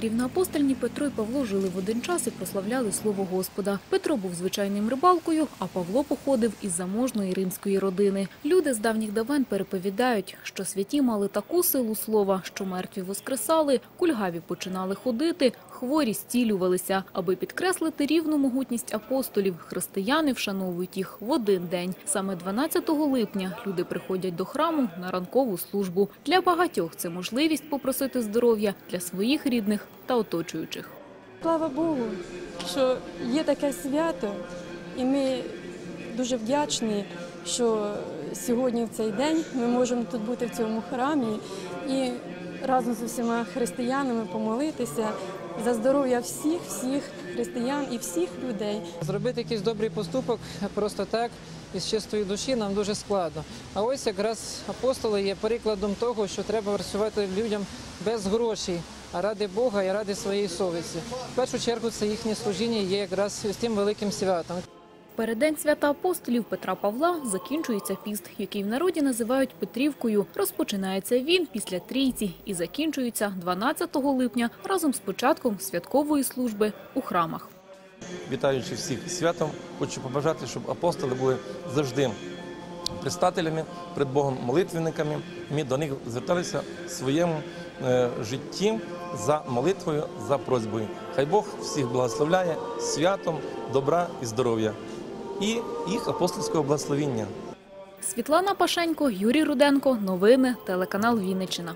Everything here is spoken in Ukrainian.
Рівноапостольні Петро і Павло жили в один час і прославляли слово Господа. Петро був звичайним рибалкою, а Павло походив із заможної римської родини. Люди з давніх давен переповідають, що святі мали таку силу слова, що мертві воскресали, кульгаві починали ходити, хворі зцілювалися. Аби підкреслити рівну могутність апостолів, християни вшановують їх в один день. Саме 12 липня люди приходять до храму на ранкову службу. Для багатьох це можливість попросити здоров'я для своїх рідних та оточуючих. Слава Богу, що є таке свято, і ми дуже вдячні, що сьогодні в цей день ми можемо тут бути в цьому храмі і разом з усіма християнами помолитися за здоров'я всіх, всіх християн і всіх людей. Зробити якийсь добрий поступок просто так із чистої душі нам дуже складно. А ось якраз апостоли є прикладом того, що треба працювати людям без грошей, а ради Бога і ради своєї совісті. В першу чергу це їхнє служіння є якраз з тим великим святом. Переддень свята апостолів Петра Павла закінчується піст, який в народі називають Петрівкою. Розпочинається він після трійці і закінчується 12 липня разом з початком святкової служби у храмах. вітаючи всіх святом, хочу побажати, щоб апостоли були завжди пристателями, перед Богом молитвенниками. Ми до них зверталися в своєму е, житті за молитвою, за просьбою. Хай Бог всіх благословляє святом, добра і здоров'я і їх апостольського благословіння. Світлана Пашенько, Юрій Руденко. Новини. Телеканал Вінниччина.